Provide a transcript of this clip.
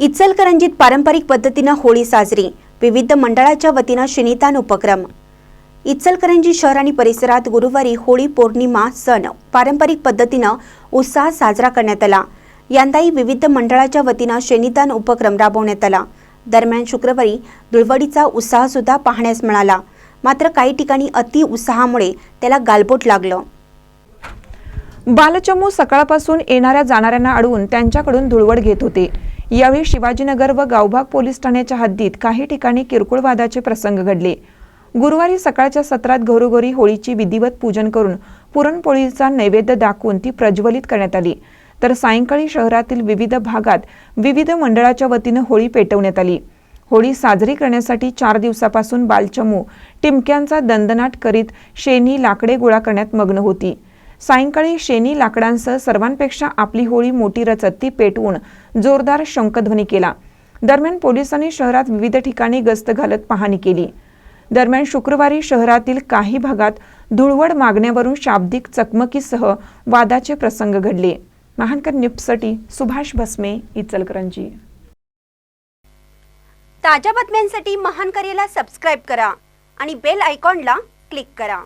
इचलकरंजीत पारंपरिक पद्धतीनं होळी साजरी. विविध मंडळाच्या वतीनं शिनितान उपक्रम. इचलकरंजी शहर आणि परिसरात गुरुवारी होळी पौर्णिमा सण पारंपरिक पद्धतीनं उत्साहात साजरा करण्यात आला. यंदाही विविध मंडळाच्या वतीनं शेनिदान उपक्रम राबवण्यात आला. दरम्यान शुक्रवारी धुळवडीचा उत्साह सुद्धा पाहण्यास मिळाला. मात्र काही ठिकाणी अति उत्साहामुळे त्याला गालबोट लागलं. बालचमू सकाळपासून येणाऱ्या जाणाऱ्यांना अडवून त्यांच्याकडून धुळवड घेत होते. यावेळी शिवाजीनगर व गावभाग पोलीस ठाण्याच्या हद्दीत काही ठिकाणी किरकोळ वादाचे प्रसंग घडले. गुरुवारी सकाळच्या सत्रात घरोघरी होळीची विधिवत पूजन करून पुरणपोळीचा नैवेद्य दाखवून ती प्रज्वलित करण्यात आली. तर सायंकाळी शहरातील विविध भागात विविध मंडळाच्या वतीनं होळी पेटवण्यात आली. होळी साजरी करण्यासाठी चार दिवसापासून बालचमू टिमक्यांचा दंदनाट करीत शेनी लाकडे गोळा करण्यात मग्न होती. सायंकाळी शेनी लाकडांसह सर्वांपेक्षा आपली होळी मोठी रचत ती पेटवून जोरदार शंखध्वनी केला. दरम्यान पोलिसांनी शहरात विविध ठिकाणी गस्त घालत पाहणी केली. दरम्यान शुक्रवारी शहरातील काही भागात धुळवड मागण्यावरून शाब्दिक चकमकीसह वादाचे प्रसंग घडले. महानकर निप्सटी सुभाष भस्मे इचलकरंजी. ताज्या बातम्यांसाठी महानकरेला सबस्क्राईब करा आणि बेल आयकॉनला क्लिक करा.